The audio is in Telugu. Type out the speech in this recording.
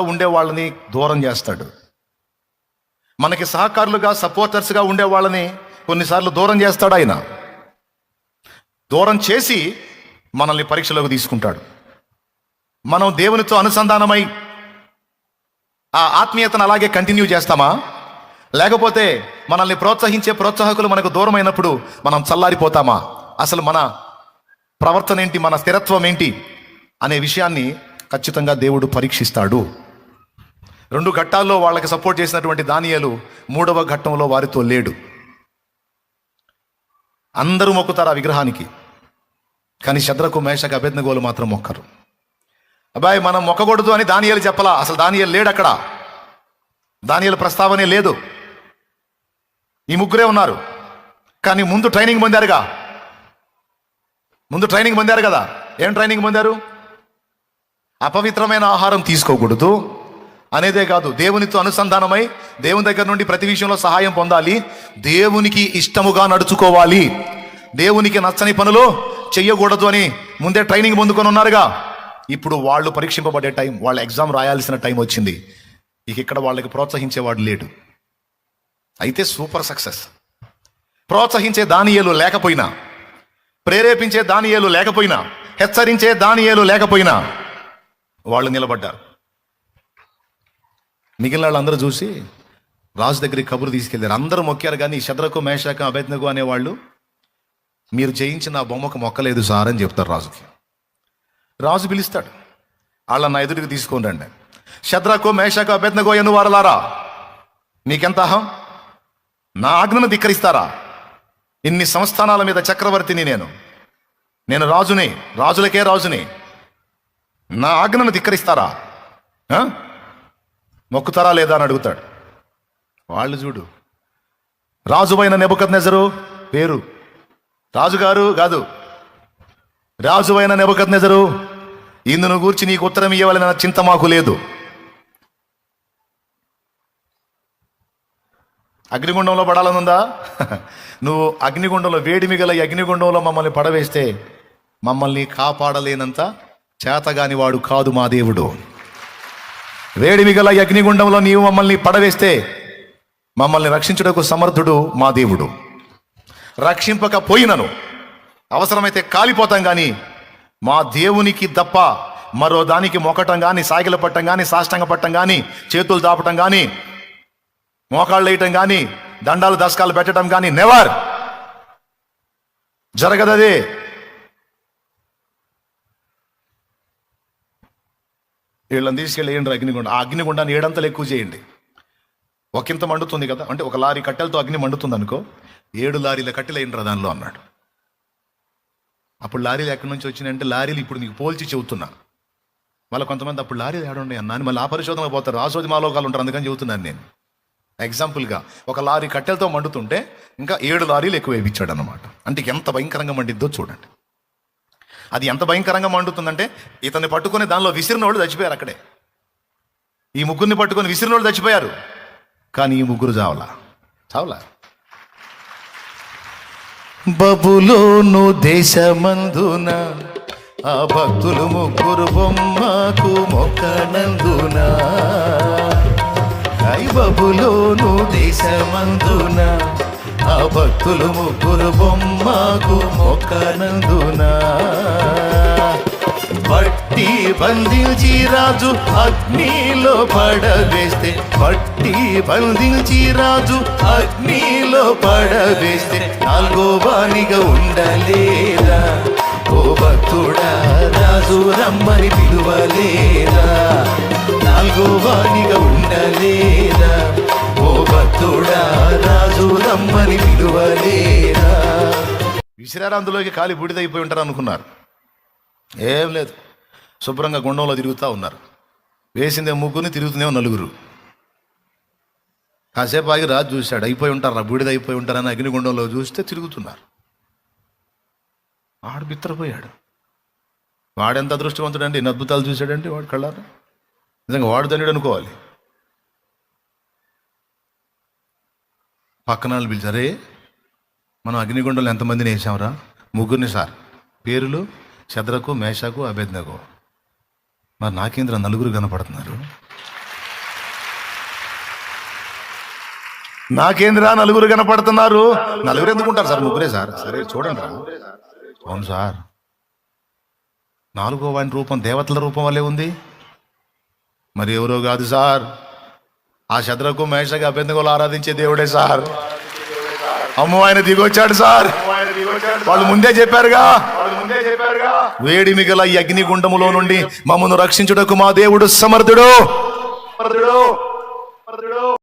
ఉండే వాళ్ళని దూరం చేస్తాడు. మనకి సహకారులుగా సపోర్టర్స్గా ఉండే వాళ్ళని కొన్నిసార్లు దూరం చేస్తాడు ఆయన. దూరం చేసి మనల్ని పరీక్షలోకి తీసుకుంటాడు. మనం దేవునితో అనుసంధానమై ఆ ఆత్మీయతను అలాగే కంటిన్యూ చేస్తామా? లేకపోతే మనల్ని ప్రోత్సహించే ప్రోత్సాహకులు మనకు దూరమైనప్పుడు మనం చల్లారిపోతామా? అసలు మన ప్రవర్తన ఏంటి? మన స్థిరత్వం ఏంటి? అనే విషయాన్ని ఖచ్చితంగా దేవుడు పరీక్షిస్తాడు. రెండు ఘట్టాల్లో వాళ్ళకి సపోర్ట్ చేసినటువంటి దానియాలు మూడవ ఘట్టంలో వారితో లేడు. అందరూ మొక్కుతారు ఆ విగ్రహానికి. కానీ శద్రకు మేషకు అభ్యర్థగోలు మాత్రం మొక్కరు. అబ్బాయి మనం మొక్కకూడదు అని దానియాలు చెప్పలా. అసలు దానియాలు లేడు అక్కడ. దానియాల ప్రస్తావనే లేదు. ఈ ముగ్గురే ఉన్నారు. కానీ ముందు ట్రైనింగ్ పొందారుగా. ముందు ట్రైనింగ్ పొందారు కదా. ఏం ట్రైనింగ్ పొందారు? అపవిత్రమైన ఆహారం తీసుకోకూడదు. అనేదే కాదు దేవునితో అనుసంధానమై దేవుని దగ్గర నుండి ప్రతి విషయంలో సహాయం పొందాలి. దేవునికి ఇష్టముగా నడుచుకోవాలి. దేవునికి నచ్చని పనులు చెయ్యకూడదు అని ముందే ట్రైనింగ్ పొందుకొని ఉన్నారుగా. ఇప్పుడు వాళ్ళు పరీక్షింపబడే టైం వాళ్ళ ఎగ్జామ్ రాయాల్సిన టైం వచ్చింది. ఇక ఇక్కడ వాళ్ళకి ప్రోత్సహించేవాడు లేడు. అయితే సూపర్ సక్సెస్. ప్రోత్సహించే దానియేలు లేకపోయినా ప్రేరేపించే దానియేలు లేకపోయినా హెచ్చరించే దానియేలు లేకపోయినా వాళ్ళు నిలబడ్డారు. మిగిలిన వాళ్ళందరూ చూసి రాజు దగ్గరికి కబురు తీసుకెళ్ళారు అందరూ మొక్కారు కానీ శద్రకు మేషాక అభేజ్ఞకు అనేవాళ్ళు మీరు చేయించిన ఆ బొమ్మకు మొక్కలేదు సార్ అని చెప్తారు రాజుకి. రాజు పిలుస్తాడు వాళ్ళ నా ఎదుటికి తీసుకొని రండి. శద్రకు మేషకు అభేజ్ఞగో ఎను వారలారా మీకెంత అహం? నా ఆజ్ఞను ధిక్కరిస్తారా? ఇన్ని సంస్థానాల మీద చక్రవర్తిని నేను. నేను రాజుని రాజులకే రాజుని. నా ఆజ్ఞను ధిక్కరిస్తారా? మొక్కుతారా లేదా అని అడుగుతాడు. వాళ్ళు చూడు. రాజువైన నెబద్ నెజరు పేరు రాజుగారు కాదు. రాజువైన నెబకత్ నెజరు ఇందును గూర్చి నీకు ఉత్తరం ఇవ్వాలన్న చింత మాకు లేదు. అగ్నిగుండంలో పడాలనుందా? నువ్వు అగ్నిగుండంలో వేడిమి గల ఈ అగ్నిగుండంలో మమ్మల్ని పడవేస్తే మమ్మల్ని కాపాడలేనంత చేతగాని వాడు కాదు మా దేవుడు. రేడిమిగల అగ్నిగుండంలో నీవు మమ్మల్ని పడవేస్తే మమ్మల్ని రక్షించుటకు సమర్థుడు మా దేవుడు. రక్షింపకపోయినను. అవసరమైతే కాలిపోతాం కానీ మా దేవునికి తప్ప మరో దానికి మొక్కటం కానీ సాగిల పట్టం కానీ సాష్టంగ పట్టం కానీ చేతులు దాపటం కానీ మోకాళ్ళు వేయటం కానీ దండాలు దశకాలు పెట్టడం కానీ నెవర్ జరగదదే. వీళ్ళని తీసుకెళ్ళి వేయండి అగ్నిగుండం. ఆ అగ్నిగుండాన్ని ఏడంతలు ఎక్కువ చేయండి. ఒకంత మండుతుంది కదా? అంటే ఒక లారీ కట్టెలతో అగ్ని మండుతుంది అనుకో ఏడు లారీల కట్టెలు వేయండి దానిలో అన్నాడు. అప్పుడు లారీలు ఎక్కడి నుంచి వచ్చినాయంటే లారీలు ఇప్పుడు నీకు పోల్చి చెబుతున్నా. మళ్ళీ కొంతమంది అప్పుడు లారీలు ఏడున్నాయి అన్నాను మళ్ళీ ఆ పరిశోధనలో పోతారు. ఆసోది మాలోకాలు ఉంటారు అందుకని చెబుతున్నాను నేను. ఎగ్జాంపుల్గా ఒక లారీ కట్టెలతో మండుతుంటే ఇంకా ఏడు లారీలు ఎక్కువ వేయించాడు అనమాట అంటే ఎంత భయంకరంగా మండిద్దో చూడండి. అది ఎంత భయంకరంగా మండుతుందంటే ఇతన్ని పట్టుకుని దానిలో విసిరిన వాళ్ళు చచ్చిపోయారు అక్కడే. ఈ ముగ్గురిని పట్టుకొని విసిరిన వాళ్ళు చచ్చిపోయారు. కానీ ఈ ముగ్గురు చావలా. చావలా? బబులోను దేశమందున ఆ భక్తులు ముగ్గురు బొమ్మకు మొక్కనందున. బబులోను దేశమందున ఆ భక్తులు ముగ్గురు బొమ్మకు మొక్కనందున. పట్టి బంధించి రాజు అగ్నిలో పడవేస్తే పట్టి బంధించి రాజు అగ్నిలో పడవేస్తే నాలుగో వానిగా ఉండలేదా? ఓ భక్తుడా రాజు రమ్మని పిలువలేదా? నాలుగో వానిగా ఉండలేదా? ఓ భక్తుడా రమ్మని పిలువలేదా విసిరారు అందులోకి? కాలి బూడిదైపోయి ఉంటారు అనుకున్నారు ఏం లేదు. శుభ్రంగా గుండంలో తిరుగుతూ ఉన్నారు. వేసిందే ముగ్గురిని తిరుగుతుందేమో నలుగురు. కాసేపు ఆగి రాజు చూశాడు. అయిపోయి ఉంటారు? బూడిద అయిపోయి ఉంటారని అగ్నిగుండంలో చూస్తే తిరుగుతున్నారు. వాడు బిత్తరపోయాడు వాడెంత అదృష్టవంతుడండి? ఎన్ని అద్భుతాలు చూశాడండి వాడు కళ్ళారా? నిజంగా వాడు తండ్రి అనుకోవాలి పక్కన వాళ్ళు పిలిచారే మనం అగ్నిగుండంలో ఎంతమందిని వేసాంరా? ముగ్గురిని సార్ పేర్లు శద్రకు మేషకు అభేజ్ఞకు మరి నాకేంద్ర నలుగురు కనపడుతున్నారు? నాకేంద్ర నలుగురు కనపడుతున్నారు? నలుగురు ఎందుకుంటారు సార్? ముగ్గురే సార్. సరే చూడండి రా అవును సార్. నాలుగో వాడి రూపం దేవతల రూపం వల్లే ఉంది? మరి ఎవరో కాదు సార్. ఆ శత్రకు మహేషగా అభ్యంతకులు ఆరాధించే దేవుడే సార్. అమ్మో ఆయన దిగొచ్చాడు సార్. వాళ్ళు ముందే చెప్పారుగా. వేడి మిగల అగ్నిగుండములో నుండి మమ్మను రక్షించుటకు మా దేవుడు సమర్థుడు.